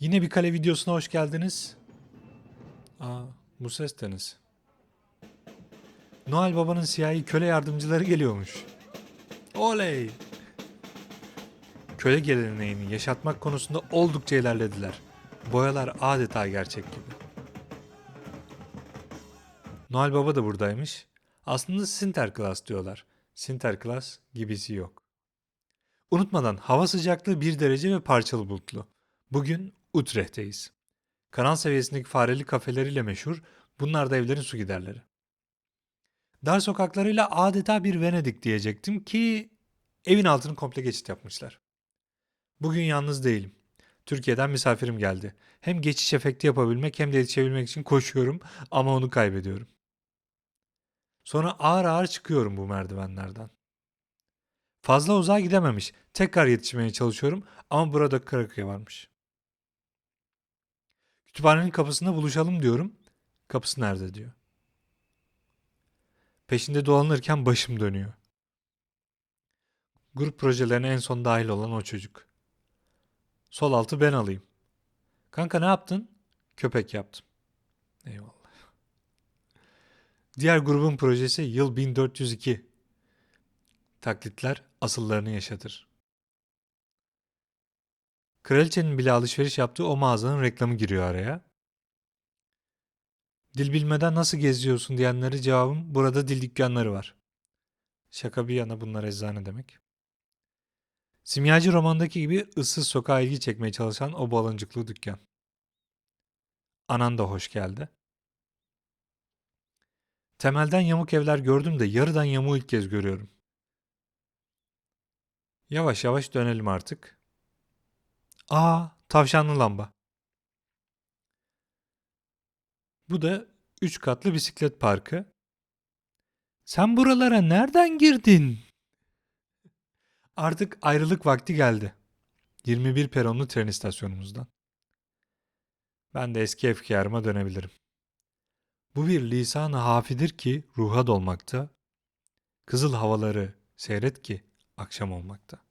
Yine bir kale videosuna hoş geldiniz. Aa, bu ses deniz. Noel Baba'nın siyahi köle yardımcıları geliyormuş. Oley! Köle geleneğini yaşatmak konusunda oldukça ilerlediler. Boyalar adeta gerçek gibi. Noel Baba da buradaymış. Aslında Sinterklaas diyorlar. Sinterklaas gibisi yok. Unutmadan hava sıcaklığı 1 derece ve parçalı bulutlu. Bugün Utrecht'teyiz. Kanal seviyesindeki fareli kafeleriyle meşhur, bunlar da evlerin su giderleri. Dar sokaklarıyla adeta bir Venedik diyecektim ki evin altını komple geçit yapmışlar. Bugün yalnız değilim. Türkiye'den misafirim geldi. Hem geçiş efekti yapabilmek hem de yetişebilmek için koşuyorum ama onu kaybediyorum. Sonra ağır ağır çıkıyorum bu merdivenlerden. Fazla uzağa gidememiş. Tekrar yetişmeye çalışıyorum ama burada Karakaya varmış. Kütüphanenin kapısında buluşalım diyorum. Kapısı nerede diyor. Peşinde dolanırken başım dönüyor. Grup projelerine en son dahil olan o çocuk. Sol altı ben alayım. Kanka ne yaptın? Köpek yaptım. Eyvallah. Diğer grubun projesi yıl 1402. Taklitler asıllarını yaşatır. Kraliçenin bile alışveriş yaptığı o mağazanın reklamı giriyor araya. Dil bilmeden nasıl geziyorsun diyenlere cevabım burada dil dükkanları var. Şaka bir yana bunlar eczane demek. Simyacı romandaki gibi ıssız sokağa ilgi çekmeye çalışan o baloncuklu dükkan. Anan da hoş geldi. Temelden yamuk evler gördüm de yarıdan yamuğu ilk kez görüyorum. Yavaş yavaş dönelim artık. Aa, tavşanlı lamba. Bu da üç katlı bisiklet parkı. Sen buralara nereden girdin? Artık ayrılık vakti geldi. 21 peronlu tren istasyonumuzdan. Ben de eski efkarıma dönebilirim. Bu bir lisan-ı hafidir ki ruha dolmakta, kızıl havaları seyret ki akşam olmakta.